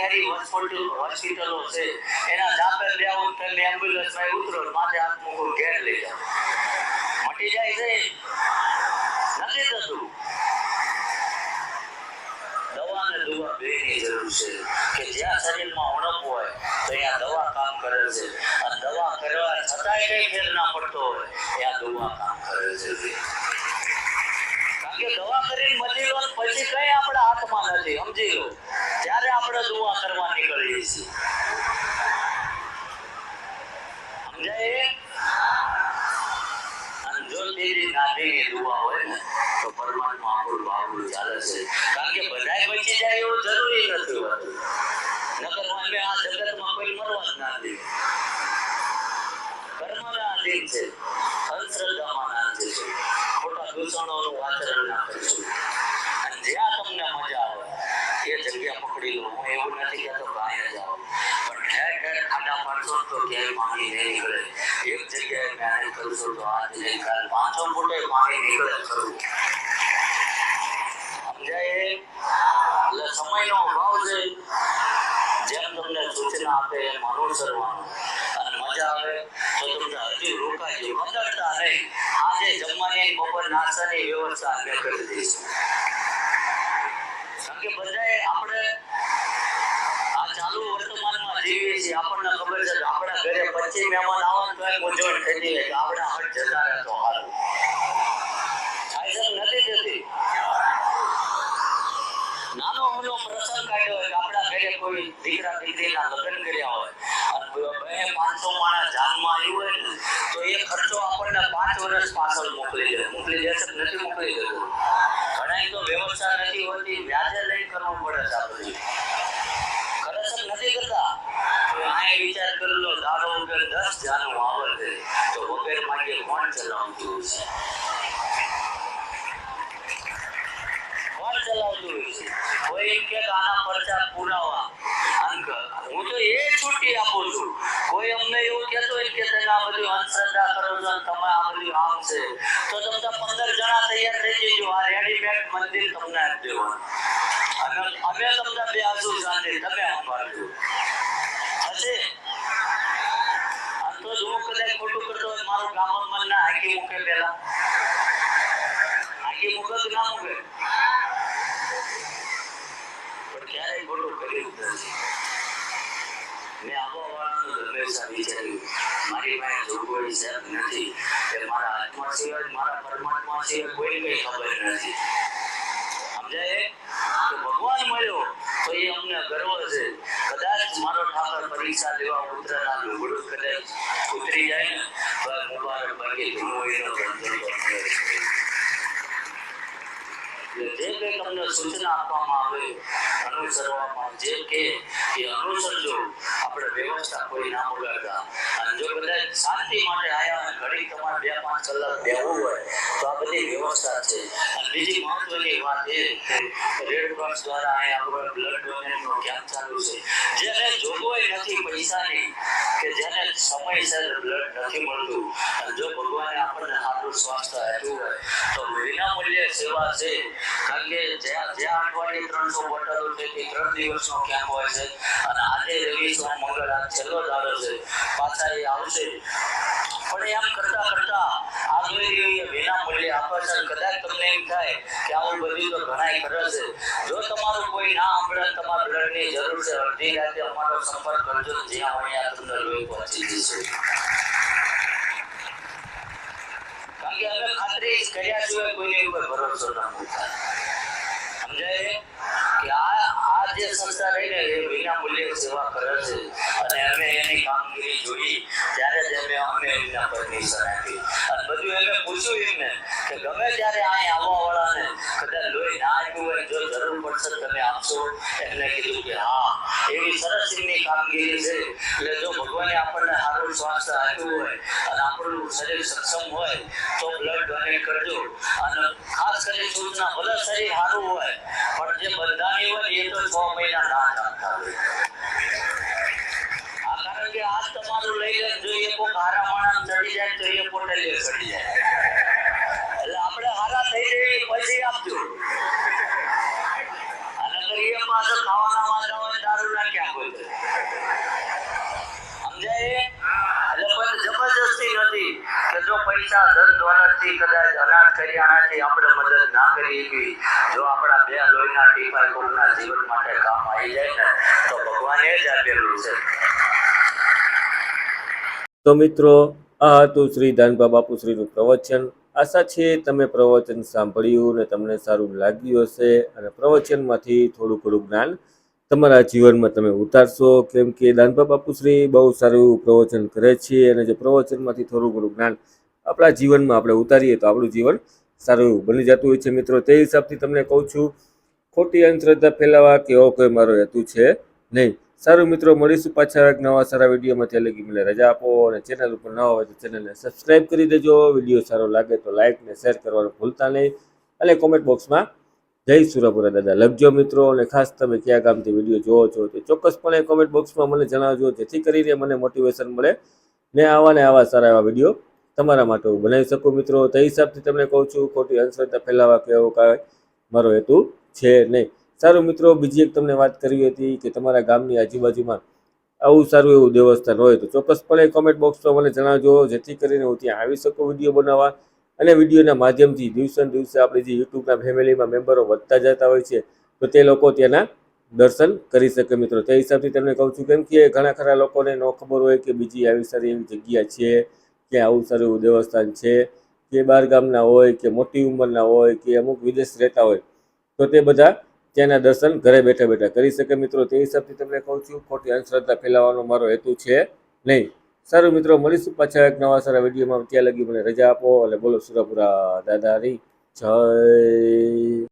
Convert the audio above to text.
Hospital, હોસ્પિટલો છે. એના જાપે લેવું તમે એમ્બ્યુલન્સમાં ઉતરો માથે હાથ મૂકો ઘેર લઈ જાઓ મટી જાય છે. નથી થતું. દવા અને દવા બેની જરૂર છે કે જ્યાં શરીરમાં ઉણપ હોય, તો અહીંયા દવા કામ કરે છે. અને દવા કરવા છતાંય કઈ ફેર ના પડતો હોય, ત્યાં દવા કામ કરે છે કારણ કે દવા કરીને મટી લો પછી કઈ આપણા હાથમાં નથી, સમજી લો. ત્યારે આપણે દુઆ કરવા નીકળીએ છીએ. સમજાય? અને જો તેરી નાભીની જરૂરી નથી હોતું. નકર અમે આ છે. અંધશ્રદ્ધામાં ના છે ખોટા દૂષણોનું આચરણ ના કરશું અને જ્યાં તમને મજા આવે એ જગ્યા પકડી લો હું એવું નથી કહેતો કે અહીંયા જાઓ પણ ઠેર મજા આવે તો તમને હજી રોકાજો નહીં. આજે જમવાની બપોર નાસ્તાની વ્યવસ્થા અમે કરી આપણે આ ચાલુ વર્તમાનમાં જીવીએ છીએ આપણને છે આપણા ઘરે પચીસ મહેમાન આવે ને તોય મૂંઝવણ થઈ કે આપણે હટ જતા રહે તો સારું નથી જતી નાનો મોટો પ્રસંગ કાઢ્યો હોય આપણા ઘરે કોઈ દીકરા દીકરીના લગ્ન કર્યા હોય અને પાંચસો માણસ જાનમાં આવ્યું હોય ને, તો એ ખર્ચો આપણને પાંચ વર્ષ પાછળ મોકલી દે. મોકલી દેશે નથી મોકલી દેતો? ઘણા તો વ્યવસ્થા નથી હોતી, વ્યાજે લઈ કરવું પડે છે આ બધું કરે છે કે નથી કરતા તો આ વિચાર કરેલો દાડો વગર દસ જાનું આવે છે, તો વગર માટે કોણ ચલાવતું હશે કોણ ચલાવતું છે? કોઈ એમ કે આના પરચા પુરાવા. હું તો એ છૂટી આપું છું. કોઈ અમને એવું કહેતો હોય કે તમે આ બધું અંધશ્રદ્ધા કરો છો તમે આ બધું આમ છે, તો તમે પંદર જણા તૈયાર થઈ જજો. આ રેડીમેડ મંદિર તમને આપી દેવાનું. અને અમે તમને બે આસુ શાંતિ તમે આપવાનું. હશે આ તો જો હું કદાચ ખોટું કરતો હોય મારું ગામ ના મૂકે પેલા હાકી મૂકે તો ના મૂકે પણ ક્યારેય ખોટું કર્યું નથી મેં આબોહવાનું હંમેશા વિચાર્યું મારી પાસે જોગવાઈ સાહેબ નથી કે મારા આત્મા સિવાય મારા પરમાત્મા સિવાય કોઈ કઈ ખબર નથી સમજાય તો ભગવાન મળ્યો તો એ અમને ગર્વ છે કદાચ મારો ઠાકર પરીક્ષા લેવા ઉતરેલા લુગડું કદાચ ઉતરી જાય ને વ્યવસ્થા છે બીજી મહત્વની વાત રેડ ક્રોસ દ્વારા અહીંયા બ્લડ ડોનેટનો કેમ્પ ચાલુ છે જેને જોગવાઈ નથી પૈસાની. સમયસર બ્લડ નથી મળતું. જો ભગવાને આપણને સારું સ્વાસ્થ્ય આપ્યું હોય, તો વિનામૂલ્ય સેવા છે. કારણ કે જ્યાં જ્યાં અઠવાડિયે ત્રણસો બોટલો છે તે ત્રણ દિવસનો કેમ્પ હોય છે, અને આજે રવિ, સોમ, મંગળ આ છેલ્લો દાડો છે. પાછા એ આવશે. પણ એમ કરતા કરતા આ જોઈ વિના મૂલ્યે આપે છે કદાચ તમને એમ થાય કે આવું બધું તો ઘણાય કરે છે. જો તમારું કોઈ ના સાંભળે તમારા બ્લડની જરૂર છે. અડધી રાતે અમારો સંપર્ક કરજો જ્યાં અહીંયા તમને લોહી પહોંચી જશે. કારણ કે અમે ખાતરી કર્યા સિવાય કોઈને ઉપર ભરોસો ન મૂકતા સમજાય કે આ આ જે સંસ્થા રહી ને એ વિના મૂલ્યે સેવા કરે છે અને અમે એની કામગીરી જોઈ ત્યારે જ અમે અમે અને બધું શરીર સક્ષમ હોય શરીર સારું હોય, પણ જે બંધાણી હોય એ છ મહિના આ કારણ કે આજ તમારું લઈ લે જો એ જાય તો એ પોટલીઓ જાય આપણે હારા થઈ જઈએ પછી આપજો. અને કરીએ પાછો ખાવાના માંદા હોય દારૂ નાખ્યા હોય સમજાય? એટલે પણ જબરજસ્તી નથી કે જો પૈસા ધન દોલતથી કદાચ અનાથ કર્યાથી આપણે મદદ ના કરી એવી જો આપણા બે લોહીના ટીપા કોઈના જીવન માટે કામ આવી જાય ને તો ભગવાને જ આપેલું છે. તો મિત્રો આ હતું શ્રી બાપુ બાપુશ્રીનું પ્રવચન. આશા છે તમે પ્રવચન સાંભળ્યું અને તમને સારું લાગ્યું હશે અને પ્રવચનમાંથી થોડું ઘણું જ્ઞાન તમારા જીવનમાં તમે ઉતારશો. કેમ કે દાનભા બાપુશ્રી બહુ સારું એવું પ્રવચન કરે છે અને જે પ્રવચનમાંથી થોડું ઘણું જ્ઞાન આપણા જીવનમાં આપણે ઉતારીએ તો આપણું જીવન સારું એવું બની જતું હોય છે મિત્રો. તે હિસાબથી તમને કહું છું, ખોટી અંધશ્રદ્ધા ફેલાવા કે એવો કોઈ મારો હેતુ છે નહીં. સારું મિત્રો, મળીશું પાછા એક નવા સારા વિડીયોમાં ત્યાં લગી મને રજા આપો અને ચેનલ ઉપર ન હોય તો ચેનલને સબસ્ક્રાઈબ કરી દેજો. વીડિયો સારો લાગે તો લાઇક ને શેર કરવાનું ભૂલતા નહીં. અને કોમેન્ટ બોક્સમાં જય સુરાપુરા દાદા. લખજો મિત્રો અને ખાસ તમે કયા ગામથી વીડિયો જોવો છો તે ચોક્કસપણે કોમેન્ટ બોક્સમાં મને જણાવજો. જેથી કરીને મને મોટિવેશન મળે ને આવા ને આવા સારા એવા વીડિયો તમારા માટે હું બનાવી શકું મિત્રો. તે હિસાબથી તમને કહું છું, ખોટી અંધશ્રદ્ધા ફેલાવા કે એવો કાંઈ મારો હેતુ છે નહીં. સારું મિત્રો, બીજી એક તમને વાત કરવી હતી કે તમારા ગામની આજુબાજુમાં આવું સારું એવું દેવસ્થાન હોય તો ચોક્કસપણે કોમેન્ટ બોક્સમાં મને જણાવજો, જેથી કરીને હું ત્યાં આવી શકું વીડિયો બનાવવા. અને વિડીયોના માધ્યમથી દિવસે દિવસે આપણે જે યુટ્યુબના ફેમિલીમાં મેમ્બરો વધતા જતા હોય છે, તો તે લોકો ત્યાંના દર્શન કરી શકે મિત્રો. તે હિસાબથી તમને કહું છું, કેમ કે ઘણા ખરા લોકોને ન ખબર હોય કે બીજી આવી સારી એવી જગ્યા છે, કે આવું સારું એવું દેવસ્થાન છે, કે બાર ગામના હોય, કે મોટી ઉંમરના હોય, કે અમુક વિદેશ રહેતા હોય, તો તે બધા ત્યાંના દર્શન ઘરે બેઠા બેઠા કરી શકે મિત્રો, તે હિસાબથી તમને કહું છું, ખોટી અંધશ્રદ્ધા ફેલાવવાનો મારો હેતુ છે નહીં. સારું મિત્રો, મળીશું પાછા એક નવા સારા વિડીયોમાં. ત્યાં લગી મને રજા આપો અને બોલો સુરાપુરા દાદાની જય.